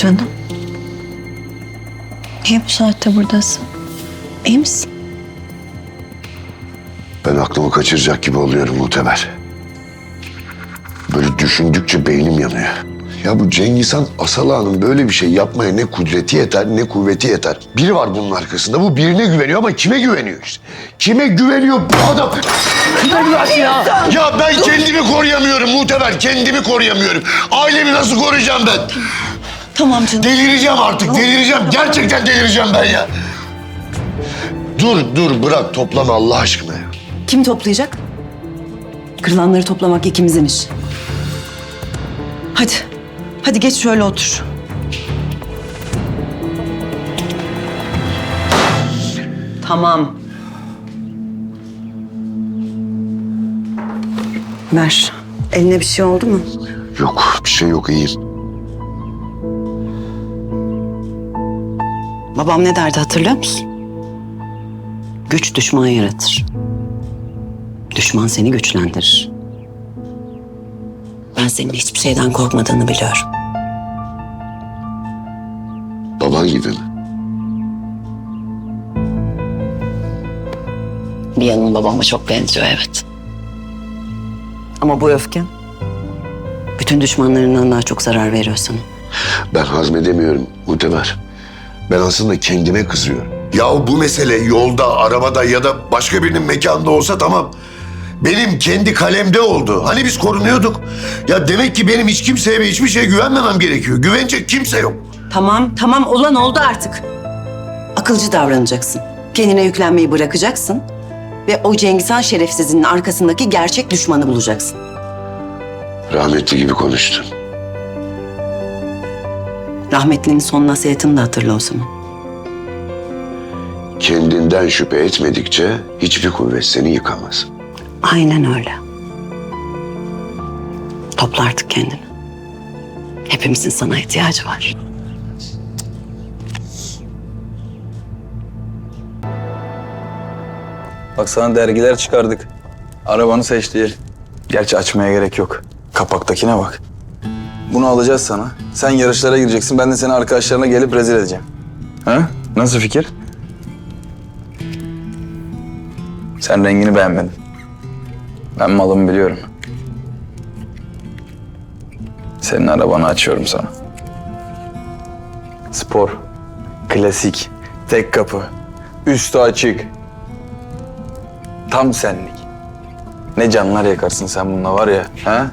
Canım. Niye bu saatte buradasın? İyi misin? Ben aklımı kaçıracak gibi oluyorum Muhtemel. Düşündükçe beynim yanıyor. Ya bu Cengiz Han Asalağa'nın böyle bir şey yapmaya ne kudreti yeter ne kuvveti yeter. Biri var bunun arkasında. Bu birine güveniyor ama kime güveniyor işte? Kime güveniyor bu adam? ya. ya ben kendimi koruyamıyorum Muteber. Kendimi koruyamıyorum. Ailemi nasıl koruyacağım ben? Tamam canım. Delireceğim artık, delireceğim. Gerçekten delireceğim ben ya. Dur, dur, bırak. Toplama Allah aşkına ya. Kim toplayacak? Kırılanları toplamak ikimizin işi. Hadi. Hadi geç şöyle otur. Tamam. Ver. Eline bir şey oldu mu? Yok, bir şey yok, iyiyim. Babam ne derdi hatırlıyor musun? Güç düşman yaratır. Düşman seni güçlendirir. Ben senin hiçbir şeyden korkmadığını biliyorum. Baban gibi mi? Bir yanın babama çok benziyor evet. Ama bu öfken bütün düşmanlarından daha çok zarar veriyor sana. Ben hazmedemiyorum Muteber. Ben aslında kendime kızıyorum. Ya bu mesele yolda, arabada ya da başka birinin mekanda olsa tamam. Benim kendi kalemde oldu. Hani biz korunuyorduk. Ya demek ki benim hiç kimseye ve hiçbir şeye güvenmemem gerekiyor. Güvenecek kimse yok. Tamam, tamam olan oldu artık. Akılcı davranacaksın. Kendine yüklenmeyi bırakacaksın. Ve o Cengiz Han şerefsizinin arkasındaki gerçek düşmanı bulacaksın. Rahmetli gibi konuştun. Rahmetlinin son nasihatini de hatırla o zaman. Kendinden şüphe etmedikçe hiçbir kuvvet seni yıkamaz. Aynen öyle. Topla artık kendini. Hepimizin sana ihtiyacı var. Bak sana dergiler çıkardık. Arabanı seç diye. Gerçi açmaya gerek yok. Kapaktakine bak. Bunu alacağız sana. Sen yarışlara gireceksin. Ben de seni arkadaşlarına gelip rezil edeceğim. Ha? Nasıl fikir? Sen rengini beğenmedin. Ben malımı biliyorum. Senin arabanı açıyorum sana. Spor, klasik, tek kapı, üstü açık, Tam senlik. Ne canlar yakarsın sen bununla var ya. Ha?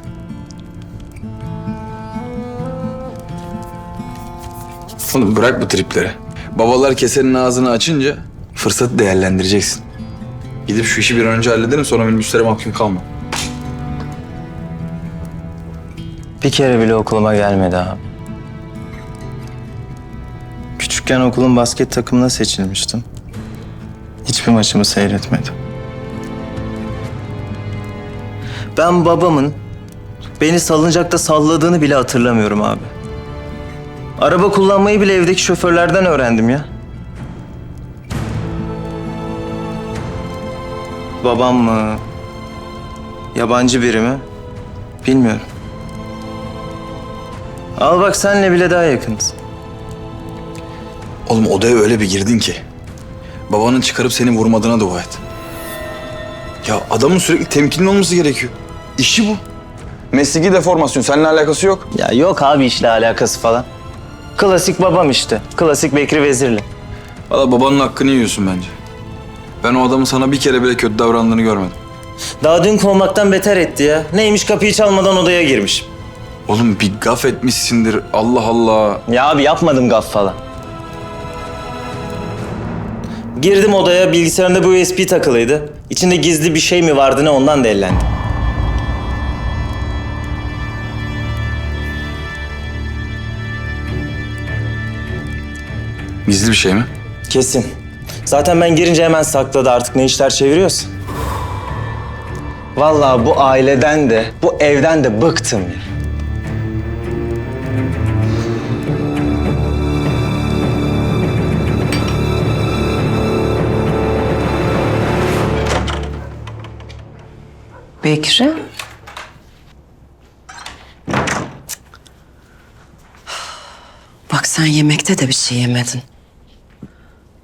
Oğlum bırak bu tripleri. Babalar kesenin ağzını açınca fırsatı değerlendireceksin. Gidip şu işi bir an önce halledelim sonra minibüslere mahkum kalma. Bir kere bile okuluma gelmedi abi. Küçükken okulun basket takımına seçilmiştim. Hiçbir maçımı seyretmedim. Ben babamın beni salıncakta salladığını bile hatırlamıyorum abi. Araba kullanmayı bile evdeki şoförlerden öğrendim ya. Babam mı? Yabancı biri mi? Bilmiyorum. Al bak senle bile daha yakınız. Oğlum odaya öyle bir girdin ki. Babanın çıkarıp seni vurmadığına dua et. Ya adamın sürekli temkinli olması gerekiyor. İşi bu. Mesleki deformasyon. Seninle alakası yok. Ya yok abi işle alakası falan. Klasik babam işte. Klasik Bekri Vezirli. Valla babanın hakkını yiyorsun bence. Ben o adamın sana bir kere bile kötü davrandığını görmedim. Daha dün kovmaktan beter etti ya. Neymiş kapıyı çalmadan odaya girmiş. Oğlum bir gaf etmişsindir. Allah Allah. Ya abi yapmadım gaf falan. Girdim odaya bilgisayarında bu USB takılıydı. İçinde gizli bir şey mi vardı ne ondan da ellendi. Gizli bir şey mi? Kesin. Zaten ben girince hemen sakladı artık ne işler çeviriyorsa. Vallahi bu aileden de, bu evden de bıktım ya. Bekri. Bak sen yemekte de bir şey yemedin.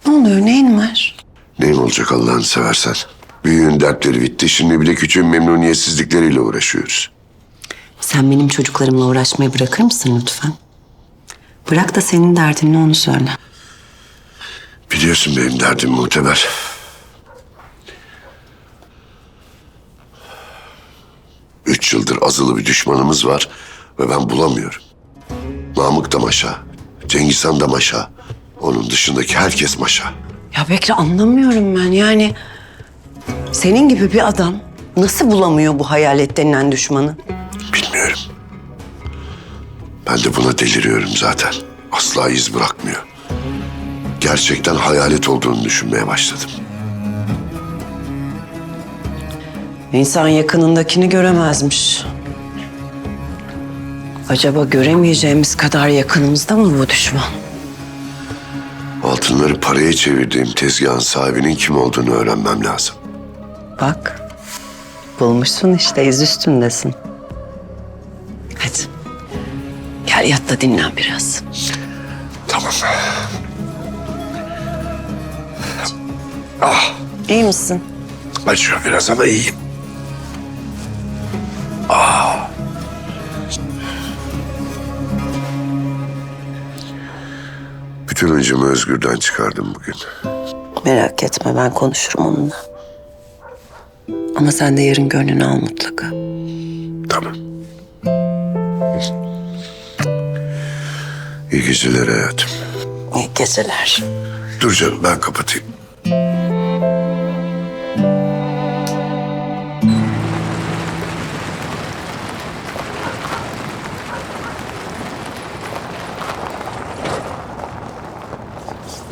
Ne oluyor? Neyin var? Neyim olacak Allah'ını seversen? Büyüğün dertleri bitti. Şimdi bile küçüğün memnuniyetsizlikleriyle uğraşıyoruz. Sen benim çocuklarımla uğraşmayı bırakır mısın lütfen? Bırak da senin derdin ne onu söyle. Biliyorsun benim derdim muteber. Üç yıldır azılı bir düşmanımız var ve ben bulamıyorum. Namık da maşa, Cengiz Han da maşa. Onun dışındaki herkes maşa. Ya Bekri anlamıyorum ben yani. Senin gibi bir adam nasıl bulamıyor bu hayalet denilen düşmanı? Bilmiyorum. Ben de buna deliriyorum zaten. Asla iz bırakmıyor. Gerçekten hayalet olduğunu düşünmeye başladım. İnsan yakınındakini göremezmiş. Acaba göremeyeceğimiz kadar yakınımızda mı bu düşman? Altınları paraya çevirdiğim tezgahın sahibinin kim olduğunu öğrenmem lazım. Bak, bulmuşsun işte iz üstündesin. Hadi, gel yat da dinlen biraz. Tamam. İyi misin? Acıyor biraz ama iyiyim. Acımı Özgür'den çıkardım bugün. Merak etme ben konuşurum onunla. Ama sen de yarın gönlünü al mutlaka. Tamam. İyi geceler hayatım. İyi geceler. Dur canım ben kapatayım.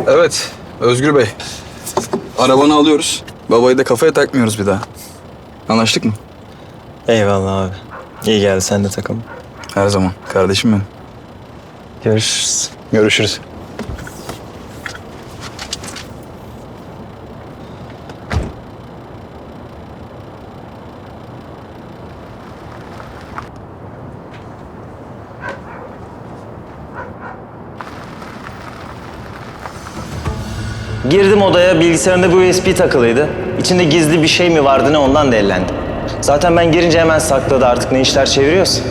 Evet, Özgür Bey. Arabanı alıyoruz. Babayı da kafaya takmıyoruz bir daha. Anlaştık mı? Eyvallah abi. İyi geldi sen de takım. Her zaman. Kardeşim benim. Görüşürüz. Görüşürüz. Girdim odaya bilgisayarında bir USB takılıydı. İçinde gizli bir şey mi vardı ne ondan da ellendim. Zaten ben girince hemen sakladı artık ne işler çeviriyorsa.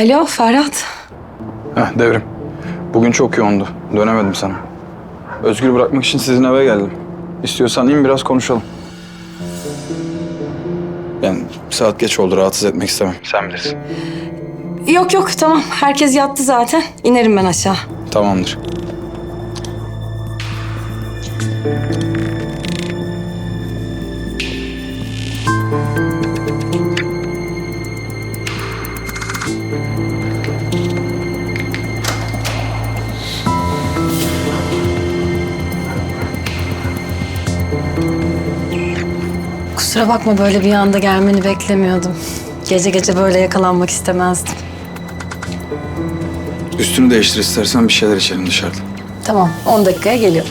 Alo Ferhat. Heh, devrim. Bugün çok yoğundu. Dönemedim sana. Özgür bırakmak için sizin eve geldim. İstiyorsan in biraz konuşalım. Yani saat geç oldu. Rahatsız etmek istemem. Sen bilirsin. Yok yok tamam herkes yattı zaten. İnerim ben aşağı. Tamamdır. Kusura bakma böyle bir anda gelmeni beklemiyordum. Gece gece böyle yakalanmak istemezdim. Üstünü değiştir istersen bir şeyler içelim dışarıda. Tamam 10 dakikaya geliyorum.